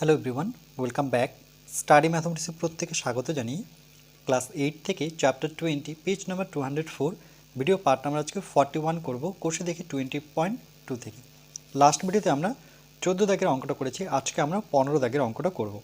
Hello everyone welcome back study ম্যাথমেটিক্সের প্রত্যেকে স্বাগত জানিয়ে ক্লাস এইট থেকে chapter twenty page number two hundred four video part number আজকে forty one করব কোর্সে দেখি টোয়েন্টি পয়েন্ট টু থেকে। লাস্ট ভিডিওতে আমরা চোদ্দ দাগের অঙ্কটা করেছি, আজকে আমরা পনেরো দাগের অঙ্কটা করব।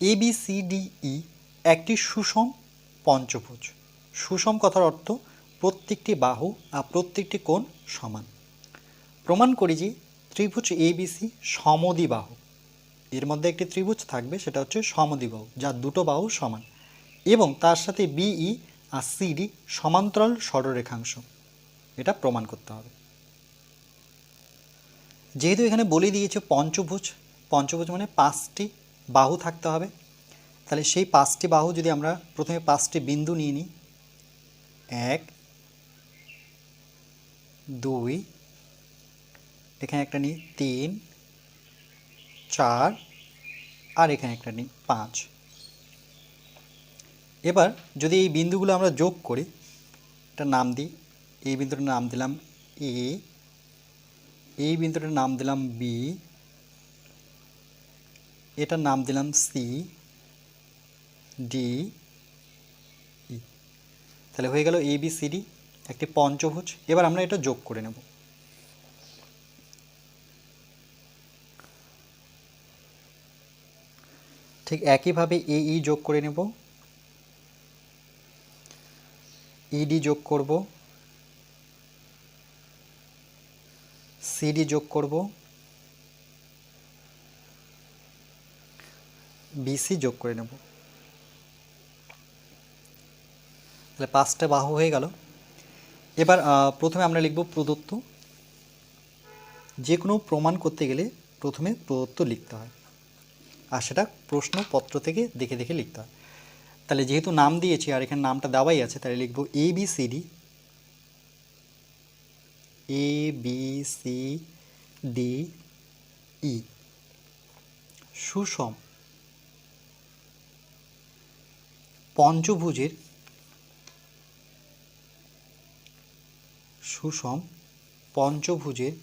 A B C D E একটি সুষম পঞ্চভুজ। সুষম কথার অর্থ প্রত্যেকটি বাহু আর প্রত্যেকটি কোণ সমান। প্রমাণ করি যে ত্রিভুজ এবিসি সমদিবাহু এর মধ্যে একটি ত্রিভুজ থাকবে, সেটা হচ্ছে সমদিবাহু যার দুটো বাহু সমান। এবং তার সাথে বিই আর সিডি সমান্তরাল সরলরেখাংশ। এটা প্রমাণ করতে হবে। যেহেতু এখানে বলে দিয়েছে পঞ্চভুজ পঞ্চভুজ মানে পাঁচটি বাহু থাকতে হবে। তাহলে সেই পাঁচটি বাহু যদি আমরা প্রথমে পাঁচটি বিন্দু নিয়ে নিই, এক, দুই এখানে একটা নিই, তিন, চার, আর এখানে একটা নিই, পাঁচ। এবার যদি এই বিন্দুগুলো আমরা যোগ করি, একটা নাম দিই, এই বিন্দুটার নাম দিলাম এ, এই বিন্দুটার নাম দিলাম বি, এটার নাম দিলাম সি, ডি তাহলে হয়ে গেল এ, বি, সি, ডি, একটি পঞ্চভুজ। এবার আমরা এটা যোগ করে নেব। ঠিক একইভাবে এ, ই যোগ করে নেব। ইডি যোগ করব। সিডি যোগ করব। বিসি যোগ করে নেব। তাহলে পাঁচটা বাহু হয়ে গেল। এবার প্রথমে আমরা লিখব প্রদত্ত। যে কোনো প্রমাণ করতে গেলে প্রথমে প্রদত্ত লিখতে হয়। আর সেটা প্রশ্নপত্র থেকে দেখে দেখে লিখতে হয়। তাহলে যেহেতু নাম দিয়েছি আর এখানে নামটা দেওয়াই আছে, তাহলে লিখব A B C D A B C D E সুষম। পঞ্চভুজের সুষম পঞ্চভুজের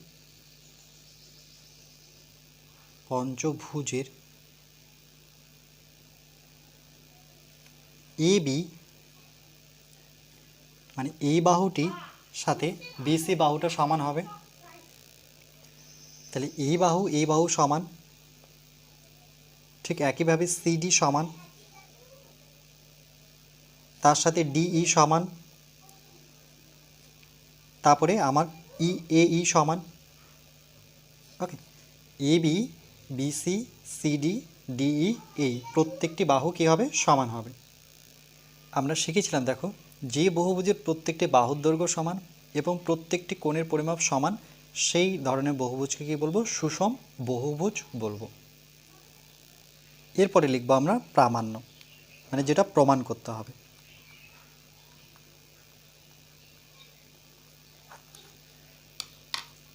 পঞ্চভুজের এ বি মানে এই বাহুটি সাথে বিসি বাহুটা সমান হবে। তাহলে এই বাহু এই বাহু সমান, ঠিক একইভাবে সিডি সমান, তার সাথে ডিই সমান, তারপরে আমার ই, এ ই সমান, okay, A B BC CD DE এই প্রত্যেকটি বাহু কী হবে? সমান হবে। আমরা শিখেছিলাম, দেখো, যে বহুভুজের প্রত্যেকটি বাহুর দৈর্ঘ্য সমান এবং প্রত্যেকটি কোণের পরিমাপ সমান, সেই ধরনের বহুভুজকে কী বলব? সুষম বহুভুজ বলব। এরপরে লিখব আমরা প্রামাণ্য মানে যেটা প্রমাণ করতে হবে।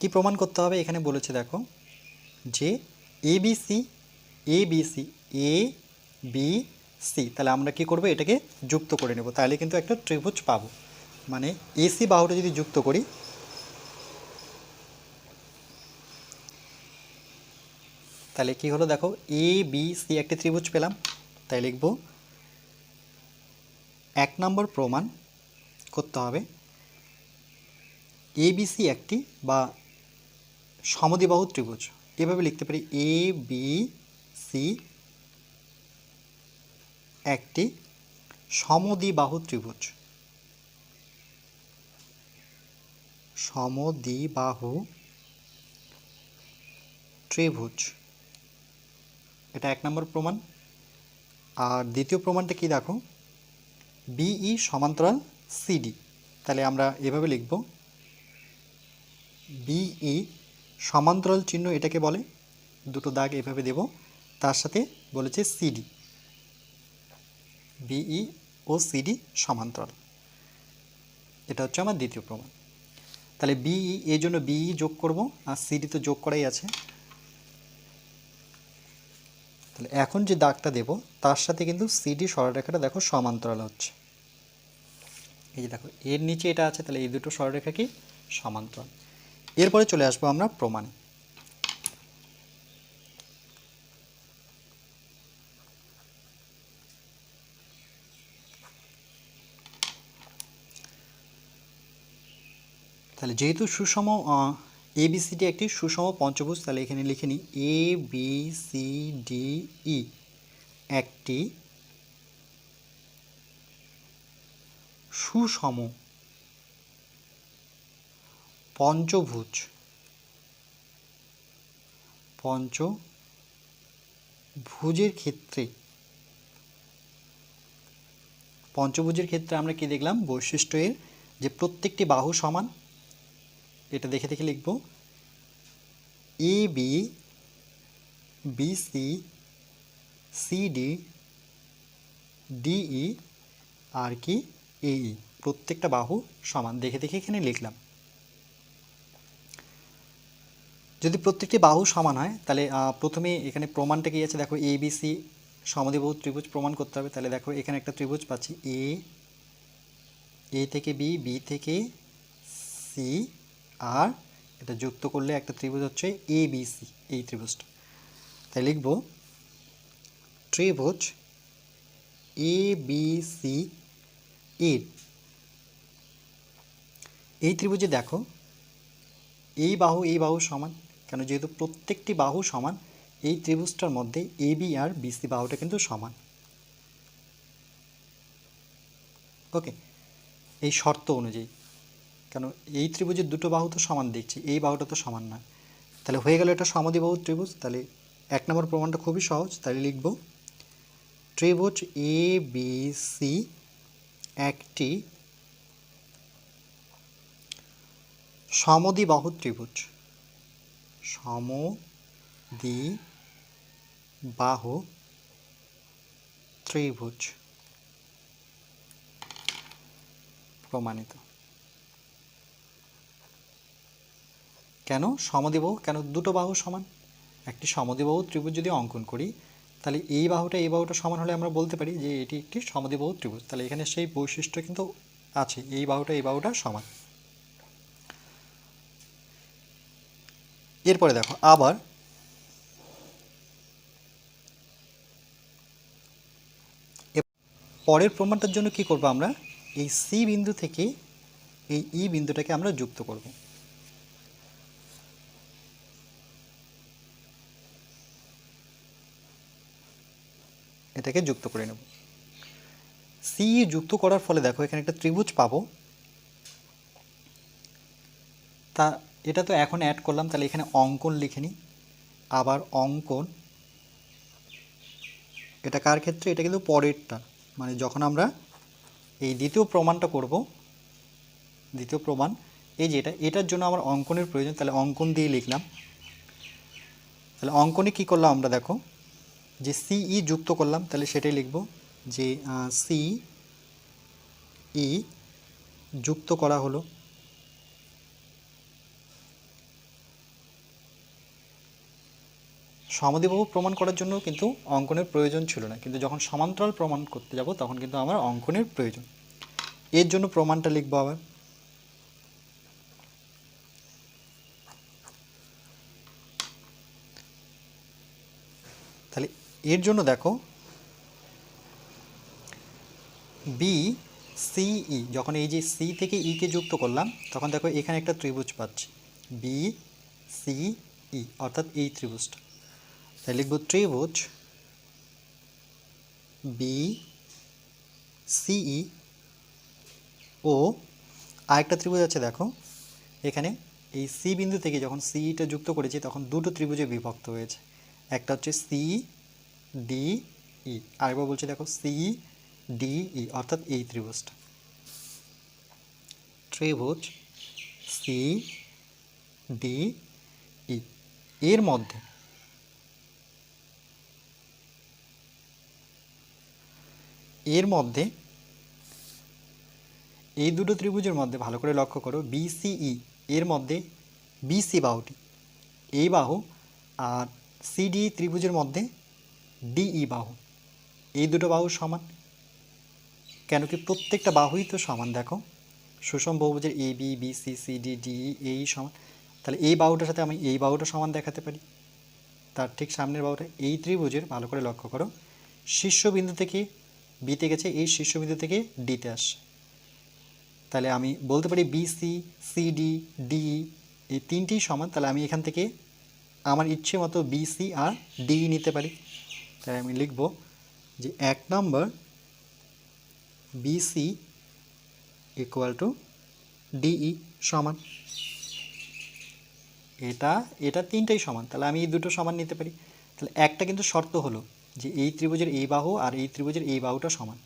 কি প্রমাণ করতে হবে? এখানে বলেছে, দেখো, যে A B C, A B C তাহলে আমরা কি করব? এটাকে যুক্ত করে নেব। তাহলে কিন্তু একটা ত্রিভুজ পাবো। মানে এসি বাহুটা যদি যুক্ত করি, তাহলে কি হলো দেখো? এ বি সি একটি ত্রিভুজ পেলাম। তাই লিখব, এক নম্বর প্রমাণ করতে হবে। এবিসি একটি বা সমদিবাহু ত্রিভুজ। এভাবে লিখতে পারি এ বি সি একটি সমদ্বিবাহু ত্রিভুজ। সমদ্বিবাহু ত্রিভুজ। এটা এক নম্বর প্রমাণ। আর দ্বিতীয় প্রমাণটা কি দেখো? বিই সমান্তরাল সিডি। তাহলে আমরা এভাবে লিখব। বিই সমান্তরাল চিহ্ন এটাকে বলে। দুটো দাগ এভাবে দেব। তার সাথে বলেছে সিডি। বিই ও সিডি সমান্তরাল। এটা হচ্ছে আমার দ্বিতীয় প্রমাণ। তাহলে বিই এর জন্য বিই যোগ করব, আর সিডি তো যোগ করাই আছে। তাহলে এখন যে দাগটা দেব, তার সাথে কিন্তু সিডি সরলরেখাটা দেখো সমান্তরাল হচ্ছে। এই যে দেখো, এর নিচে এটা আছে, তাহলে এই দুটো সরলরেখা কি? সমান্তরাল। এরপরে চলে আসব আমরা প্রমাণে। তাহলে যেহেতু সুষম এ বি সি ডি একটি সুষম পঞ্চভুজ, তাহলে এখানে লিখে নিই A B C D E একটি সুষম পঞ্চভুজ, পঞ্চভুজের ক্ষেত্রে। পঞ্চভুজের ক্ষেত্রে আমরা কি দেখলাম? বৈশিষ্ট্য এর যে প্রত্যেকটি বাহু সমান এটা দেখে দেখে লিখব। A B B C C D DE আর কি এই প্রত্যেকটা বাহু সমান। দেখে দেখে এখানে লিখলাম। যদি প্রত্যেকটি বাহু সমান হয়, তাহলে প্রথমে এখানে প্রমাণটা কি আছে? দেখো এ বি সি সমদ্বিবাহু ত্রিভুজ প্রমাণ করতে হবে। তাহলে দেখো এখানে একটা ত্রিভুজ পাচ্ছি। এ এ থেকে বি বি থেকে সি আর এটা যুক্ত করলে একটা ত্রিভুজ হচ্ছে এ বি সি এই ত্রিভুজটা। তাই লিখব ত্রিভুজ এ বি সি এর এই ত্রিভুজে দেখো এই বাহু এই বাহু সমান, কেন যেহেতু প্রত্যেকটি বাহু সমান, এই ত্রিভুজটার মধ্যে এ বি আর বিসি বাহুটা কিন্তু সমান। ওকে এই শর্ত অনুযায়ী। কেন এই ত্রিভুজের দুটো বাহু তো সমান দেখছি, এই বাহুটা তো সমান না তাহলে হয়ে গেল এটা সমদ্বিবাহু ত্রিভুজ, তাহলে এক নম্বর প্রমাণটা খুবই সহজ, তাহলে লিখব, ত্রিভুজ এ বি সি একটি সমদ্বিবাহু ত্রিভুজ। সমদ্বিবাহু ত্রিভুজ প্রমাণিত। কেন সমদ্বিবাহু কেন দুটো বাহু সমান? একটি সমদ্বিবাহু ত্রিভুজ যদি অঙ্কন করি, তাহলে এই বাহুটা এই বাহুটা সমান হলে আমরা বলতে পারি যে এটি একটি সমদ্বিবাহু ত্রিভুজ। তাহলে এখানে সেই বৈশিষ্ট্য কিন্তু আছে, এই বাহুটা এই বাহুটা সমান। এরপরে দেখো, আবার পরের প্রমাণটার জন্য কি করব আমরা? এই সি বিন্দু থেকে এই ই বিন্দুটাকে আমরা যুক্ত করব। এটাকে যুক্ত করে নেব। সি যুক্ত করার ফলে দেখো এখানে একটা ত্রিভুজ পাবো। তা এটা তো এখন অ্যাড করলাম, তাহলে এখানে অঙ্কন লিখে নিই। আবার অঙ্কন, এটা কার ক্ষেত্রে? এটা কিন্তু পরেরটা। মানে যখন আমরা এই দ্বিতীয় প্রমাণটা করব, দ্বিতীয় প্রমাণ, এই যে এটা, এটার জন্য আমার অঙ্কনের প্রয়োজন, তাহলে অঙ্কন দিয়ে লিখলাম। তাহলে অঙ্কনে কি করলাম আমরা দেখো যে সিই যুক্ত করলাম, তাহলে সেটাই লিখব যে সি ই যুক্ত করা হলো। সমদ্বিবাহু প্রমাণ করার জন্য কিন্তু অঙ্কনের প্রয়োজন ছিল না। কিন্তু যখন সমান্তরাল প্রমাণ করতে যাব, তখন কিন্তু আমার অঙ্কনের প্রয়োজন। এর জন্য প্রমাণটা লিখব আবার। তাহলে এর জন্য দেখো বি সিই যখন এই যে সি থেকে ই কে যুক্ত করলাম, তখন দেখো এখানে একটা ত্রিভুজ পাচ্ছি। বি সি ই অর্থাৎ এই ত্রিভুজটা। তাই লিখব ত্রিভুজ বি সিই ও আরেকটা ত্রিভুজ আছে দেখো। এখানে এই সি বিন্দু থেকে যখন সিইটা যুক্ত করেছি, তখন দুটো ত্রিভুজে বিভক্ত হয়েছে। একটা হচ্ছে সি ডি ই আরেকবার বলছি দেখো সি ডি ই অর্থাৎ এই ত্রিভুজটা। ত্রিভুজ সি ডি ই এর মধ্যে এর মধ্যে এই দুটো ত্রিভুজের মধ্যে ভালো করে লক্ষ্য করো বিসিই এর মধ্যে বিসি বাহুটি। এই বাহু আর সিডি ত্রিভুজের মধ্যে ডিই বাহু। এই দুটো বাহু সমান। কেন কি প্রত্যেকটা বাহুই তো সমান, দেখো। সুষম বহুভুজের A B B C C D D এই সমান। তাহলে এই বাহুটার সাথে আমি এই বাহুটা সমান দেখাতে পারি। তার ঠিক সামনের বাহুটা এই ত্রিভুজের, ভালো করে লক্ষ্য করো। শীর্ষবিন্দু থেকে বিতে গেছে, এই শীর্ষবিন্দু থেকে ডিতে আসছে। তাহলে আমি বলতে পারি বিসি সিডি ডি এই তিনটেই সমান। তাহলে আমি এখান থেকে আমার ইচ্ছে মতো বিসি আর ডি নিতে পারি। তাই আমি লিখব যে এক নম্বর বিসি ইকুয়াল টু ডিই সমান। এটা এটা তিনটাই সমান। তাহলে আমি এই দুটো সমান নিতে পারি। তাহলে একটা কিন্তু শর্ত হলো যে এই ত্রিভুজের এই বাহু আর এই ত্রিভুজের এই বাহুটা সমান।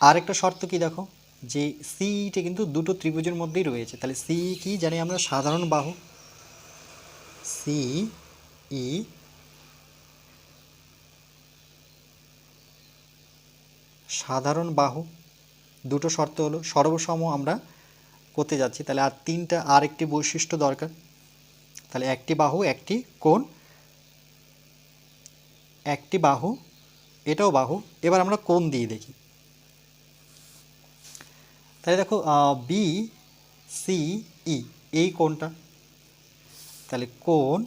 আর একটা শর্ত কি দেখো? যে সিইটা কিন্তু দুটো ত্রিভুজের মধ্যেই রয়েছে। তাহলে সি কি? জানি আমরা সাধারণ বাহু। সি সাধারণ বাহু। দুটো শর্ত হলো, সর্বসম আমরা করতে যাচ্ছি। তাহলে আর তিনটা আর একটি বৈশিষ্ট্য দরকার। তাহলে একটি বাহু, একটি কোণ। একটি বাহু, এটাও বাহু। এবার আমরা কোণ দিয়ে দেখি। তাহলে দেখো বি সি ই এই কোণটা। তাহলে কোণ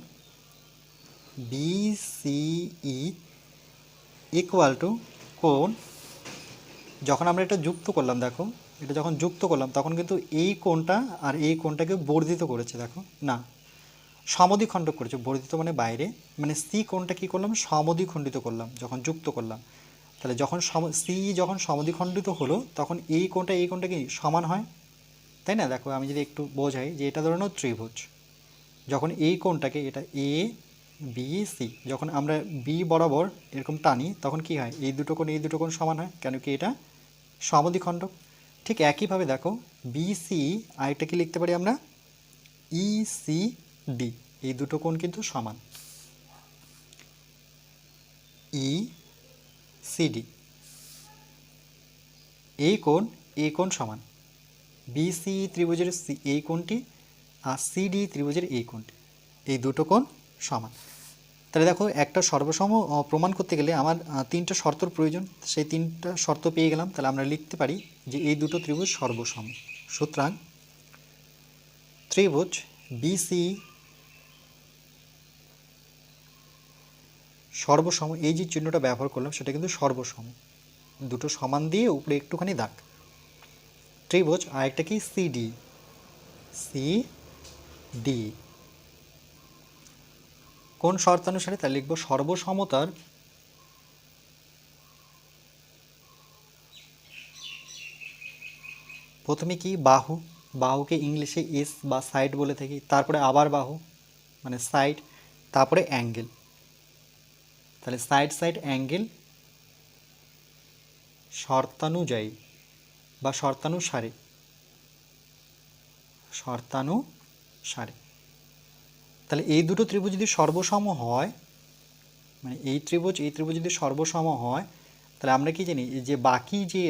B C E equal to কোণ যখন আমরা এটা যুক্ত করলাম, দেখো, এটা যখন যুক্ত করলাম, তখন কিন্তু এই কোণটা আর এই কোণটাকে বর্ধিত করেছে, দেখো, না সমদ্বিখণ্ডক করেছে, বর্ধিত মানে বাইরে মানে সি কোণটা কী করলাম সমদ্বিখণ্ডিত করলাম, যখন যুক্ত করলাম, তাহলে যখন সম সি যখন সমদ্বিখণ্ডিত হলো, তখন এই কোণটা এই কোণটা কি সমান হয়? তাই না? দেখো, আমি যদি একটু বোঝাই যে এটা ধরে নাও ত্রিভুজ, যখন এই কোণটাকে, এটা এ বি সি যখন আমরা বি বরাবর এরকম টানি, তখন কি হয়? এই দুটো কোণ, এই দুটো কোণ সমান হয়। কেন কি এটা সমদ্বিখণ্ডক ঠিক একইভাবে দেখো বি সি আরেকটা কি লিখতে পারি আমরা? ই সি ডি এই দুটো কোণ কিন্তু সমান। ই সিডি এই কোণ এই কোণ সমান। বিসি ত্রিভুজের সি- এই কোণটি, আর সিডি ত্রিভুজের এই কোণটি। এই দুটো কোণ সমান। তাহলে দেখো, একটা সর্বসম প্রমাণ করতে গেলে আমার তিনটা শর্তর প্রয়োজন। সেই তিনটা শর্ত পেয়ে গেলাম। তাহলে আমরা লিখতে পারি যে এই দুটো ত্রিভুজ সর্বসম। সুতরাং ত্রিভুজ বিসি সর্বসম, এই যে চিহ্নটা ব্যবহার করলাম, সেটা কিন্তু সর্বসম। দুটো সমান দিয়ে উপরে একটুখানি দাগ। ত্রিভুজ আর একটা কি সিডি সি ডি কোন শর্তানুসারে তা লিখব সর্বসমতার প্রথমে কি বাহু, বাহুকে ইংলিশে এস বা সাইড বলে থাকি, তারপরে আবার বাহু মানে সাইড, তারপরে অ্যাঙ্গেল। তাহলে সাইড সাইড, অ্যাঙ্গেল শর্তানুযায়ী বা শর্তানুসারে শর্তানুসারে। তাহলে এই দুটো ত্রিভুজ যদি সর্বসম হয় মানে এই ত্রিভুজ এই ত্রিভুজ যদি সর্বসম হয়, তাহলে আমরা কি জানি যে বাকি যে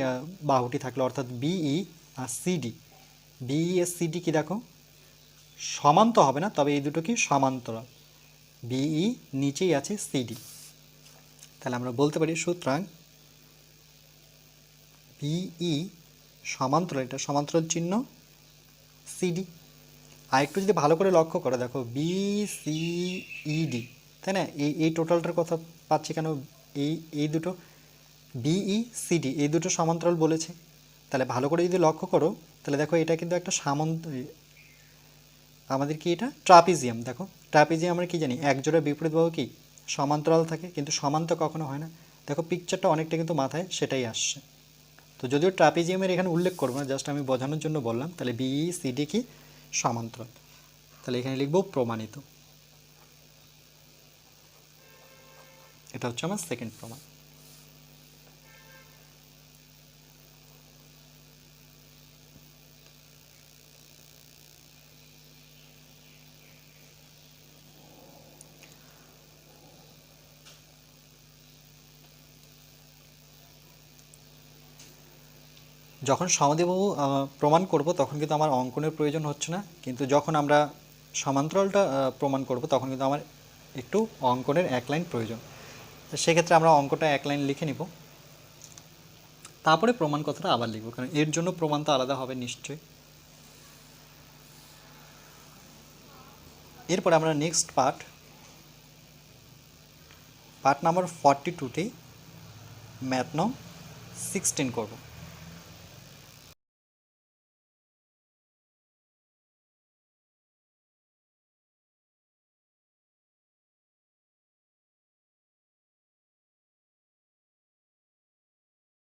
বাহুটি থাকল, অর্থাৎ বিই আর সিডি বিই আর সিডি কি দেখো? সমান্ত হবে না, তবে এই দুটো কি সমান্তরাল। বিই নিচেই আছে সিডি তাহলে আমরা বলতে পারি সুতরাং বিই সমান্তরাল, এটা সমান্তরাল চিহ্ন সিডি আর একটু যদি ভালো করে লক্ষ্য করো, দেখো বি সি ইডি তাই না? এই এই টোটালটার কথা পাচ্ছি কেন? এই এই দুটো বিই সিডি এই দুটো সমান্তরাল বলেছে। তাহলে ভালো করে যদি লক্ষ্য করো, তাহলে দেখো এটা কিন্তু একটা সামন্ত আমাদের কি এটা? ট্রাপিজিয়াম। দেখো, ট্রাপিজিয়াম আমরা কি জানি? এক জোড়া বিপরীত বাহু কি? সমান্তরাল থাকে, কিন্তু সমান্ত কখনো হয় না। দেখো পিকচারটা অনেকটা কিন্তু মাথায় সেটাই আসছে। তো যদিও ট্রাপিজিয়ামের এখানে উল্লেখ করব না, জাস্ট আমি বোঝানোর জন্য বললাম, তাহলে বিই সিডি কি? সমান্তরাল। তাহলে এখানে লিখব প্রমাণিত। এটা হচ্ছে আমার সেকেন্ড প্রমাণ। যখন সমাধিবাহু প্রমাণ করব, তখন কিন্তু আমার অঙ্কনের প্রয়োজন হচ্ছে না। কিন্তু যখন আমরা সমান্তরালটা প্রমাণ করব, তখন কিন্তু আমার একটু অঙ্কনের এক লাইন প্রয়োজন। সেক্ষেত্রে আমরা অঙ্কটা এক লাইন লিখে নিব। তারপরে প্রমাণ কথাটা আবার লিখব, কারণ এর জন্য প্রমাণ তো আলাদা হবে নিশ্চয়ই। এরপরে আমরা next part part number forty টুতে ম্যাথ নং সিক্সটিন করব।